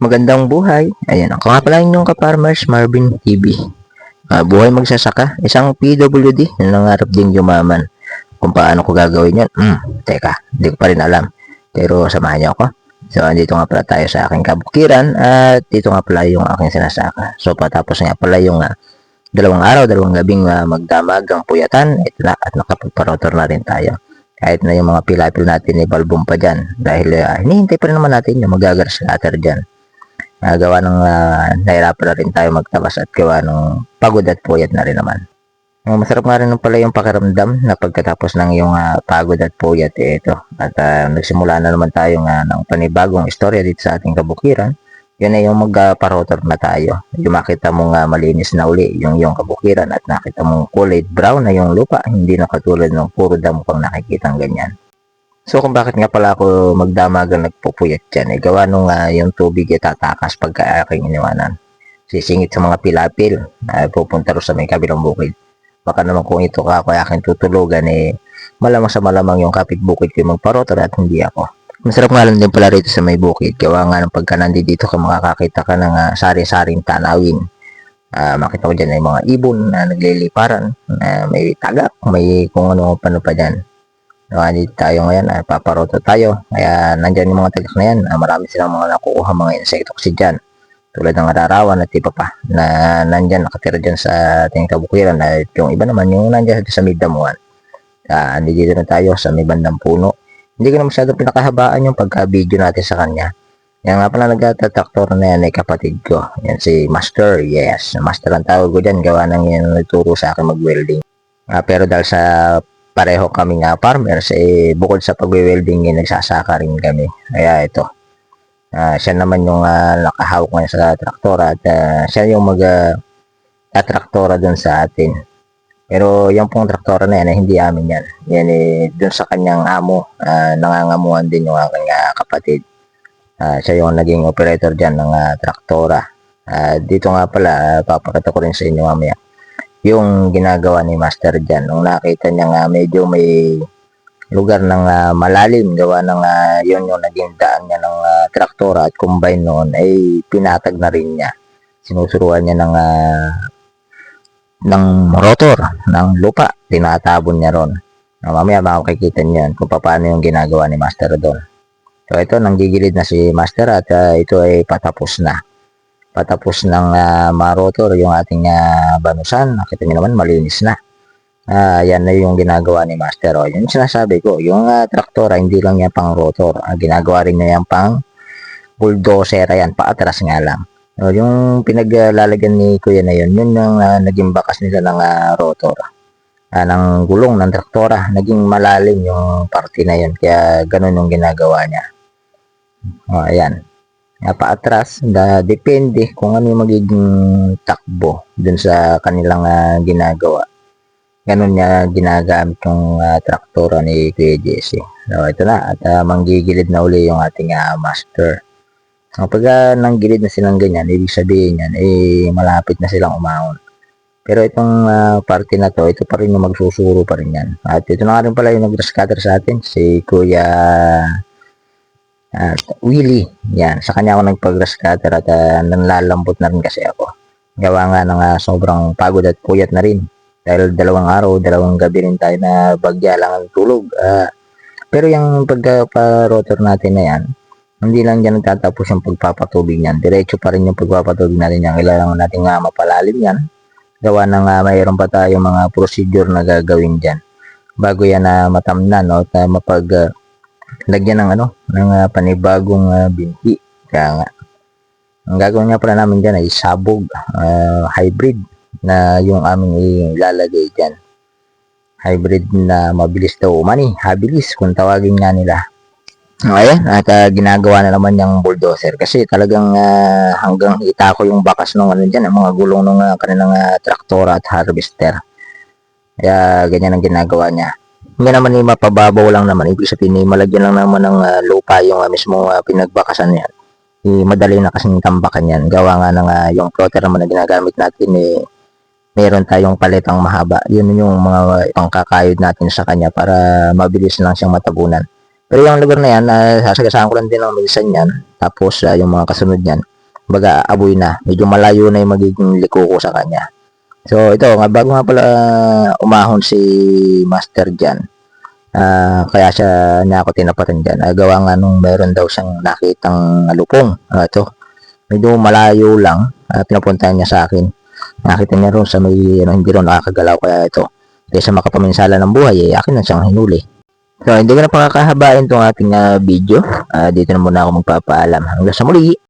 Magandang buhay. Ayan, ako nga pala inyong ka-farmers, Marvin TV. Ah, buhay magsasaka, isang PWD na nangarap din yumaman. Kung paano ko gagawin yun, hmm, teka, hindi ko pa rin alam. Pero samahan niyo ako. So, andito nga pala tayo sa aking kabukiran at dito nga pala yung aking sinasaka. So, patapos nga pala yung ah, dalawang araw, dalawang gabing ah, magdamag ang puyatan, na, at nakapagparotor na rin tayo. Kahit na yung mga pilapil natin ni Balbong pa dyan. Dahil ah, hinihintay pa rin naman natin yung magagas later dyan. Ah, gawa ng uh, nahirapan na rin tayo magtabas at gawa ng pagod at puyat na rin naman. Ah, masarap nga rin pala yung pakiramdam na pagkatapos ng iyong ah, pagod at puyat eh, ito. At ah, nagsimula na naman tayo nga ng panibagong istorya dito sa ating kabukiran. Yun ay yung magparotor na tayo. Yung makita mo nga malinis na uli yung yung kabukiran at nakita mong kulay brown na yung lupa. Hindi na katulad ng puro damo kang nakikita ganyan. So kung bakit nga pala ako magdamagang nagpupuyat dyan, eh gawa nung ah, yung tubig ay tatakas pagka aking iniwanan. Sisingit sa mga pilapil, na pupunta rin sa may kabilang bukid. Baka naman kung ito ka ako aking tutulugan, eh malamang sa malamang yung kapit bukid ko magparotor at hindi ako. Masarap nga lang din pala rito sa may bukid. Gawa nga ng pagka nandito ka makakakita ka ng ah, sari-saring tanawin. Ah, makita ko dyan ay mga ibon na nagliliparan, na may tagak, may kung ano pa pa dyan. No, tayo ngayon, ay paparoto tayo. Kaya nandyan yung mga tagak na yan. Ah, marami silang mga nakukuha mga insekto kasi dyan. Tulad ng ararawan at iba pa na nandyan nakatira dyan sa ating kabukiran. At yung iba naman yung nandyan sa Midamuan. Ah, andito na tayo sa may bandang puno. Hindi ko na masyado pinakahabaan yung pagka-video natin sa kanya. Yan nga pala nagtataktor na yan ay kapatid ko. Yan si Master, yes. Master ang tawag ko dyan. Gawa nang yan nagturo sa akin mag-welding. Ah, pero dahil sa pareho kami nga farmers, eh, bukod sa pagwe-welding, eh, nagsasaka rin kami. Kaya ito, ah, siya naman yung ah, nakahawak ngayon sa traktora at ah, siya yung mag uh, traktora dun sa atin. Pero yung pong traktora na yan, eh, hindi amin yan. Yan eh, dun sa kanyang amo, ah, nangangamuhan din yung aking ah, kapatid. Ah, siya yung naging operator dyan ng ah, traktora. Ah, dito nga pala, ah, papakita ko rin sa inyo mamaya yung ginagawa ni Master dyan. Nung nakita niya nga medyo may lugar ng ah, malalim, gawa ng ah, yun yung naging daan niya ng ah, traktora at combine noon, ay pinatag na rin niya. Sinusuruan niya ng ah, ng rotor, ng lupa, tinatabon niya ron. Ah, mamaya makikita niyo yan kung paano yung ginagawa ni Master doon. So ito, nanggigilid na si Master at ah, ito ay patapos na patapos ng uh, marotor yung ating uh, banusan. Nakita niyo naman, malinis na. Ah, yan na yung ginagawa ni Master. O, yun sinasabi ko, yung uh, traktora, hindi lang yan pang rotor. Ah, ginagawa rin niya yan pang bulldozer. Ayan, paatras nga lang. O, yung pinaglalagyan ni Kuya na yun, yun yung uh, naging bakas nila ng uh, rotor. Uh, ng gulong ng traktora. Naging malalim yung parte na yun. Kaya ganun yung ginagawa niya. O, ayan uh, paatras da depende kung ano yung magiging takbo dun sa kanilang uh, ginagawa. Ganun niya ginagamit yung uh, traktora ni Kuya Jesse. So ito na at uh, manggigilid na uli yung ating uh, master. So, pag uh, nanggilid na silang ganyan ibig sabihin yan eh malapit na silang umahon pero itong uh, parte na to ito pa rin yung magsusuro pa rin yan. At ito na nga rin pala yung nag-scatter sa atin si Kuya at Willie, yan. Sa kanya ako nagpag-grass cutter at uh, nanlalambot na rin kasi ako. Gawa nga ng uh, sobrang pagod at puyat na rin. Dahil dalawang araw, dalawang gabi rin tayo na bagya lang ang tulog. Uh, pero yung pagpaparotor natin na yan, hindi lang dyan nagtatapos yung pagpapatubig niyan. Diretso pa rin yung pagpapatubig natin yan. Kailangan natin nga mapalalim yan. Gawa ng uh, mayroon pa tayo mga procedure na gagawin dyan. Bago yan na uh, matamnan, no? At uh, mapag uh, lagyan ng ano, ng uh, panibagong uh, binhi. Kaya nga, ang gagawin nga pala namin dyan ay sabog, uh, hybrid na yung aming ilalagay dyan. Hybrid na mabilis daw umani, habilis kung tawagin nga nila. Ayan, at uh, ginagawa na naman yung bulldozer kasi talagang uh, hanggang ita ko yung bakas ng ano dyan, ang mga gulong ng uh, kanilang uh, traktora at harvester. Kaya ganyan ang ginagawa niya hindi naman ni mapababaw lang naman. Ibig sabihin, eh, malagyan lang naman ng uh, lupa yung uh, mismo uh, pinagbakasan niyan. Eh, madali na kasing tambakan yan. Gawa nga ng uh, yung plotter naman na ginagamit natin, eh, meron tayong palitang mahaba. Yun yung mga pangkakayod natin sa kanya para mabilis lang siyang matabunan. Pero yung lugar na yan, uh, sasagasaan ko lang din ng minsan yan. Tapos uh, yung mga kasunod yan, baga aboy na. Medyo malayo na yung magiging liko ko sa kanya. So ito, nga bago nga pala ah, umahon si Master Jan. Ah, kaya siya niya ako tinapatan dyan. Ah, gawa nga nung meron daw siyang nakitang alupong. Ah, ito, medyo malayo lang. Ah, pinapuntahan niya sa akin. Nakita niya ron sa may ano, hindi ron nakakagalaw kaya ito. Kaysa makapaminsala ng buhay, eh, akin na siyang hinuli. So, hindi ko na pakakahabain itong ating ah, video. Ah, dito na muna ako magpapaalam. Hanggang sa muli.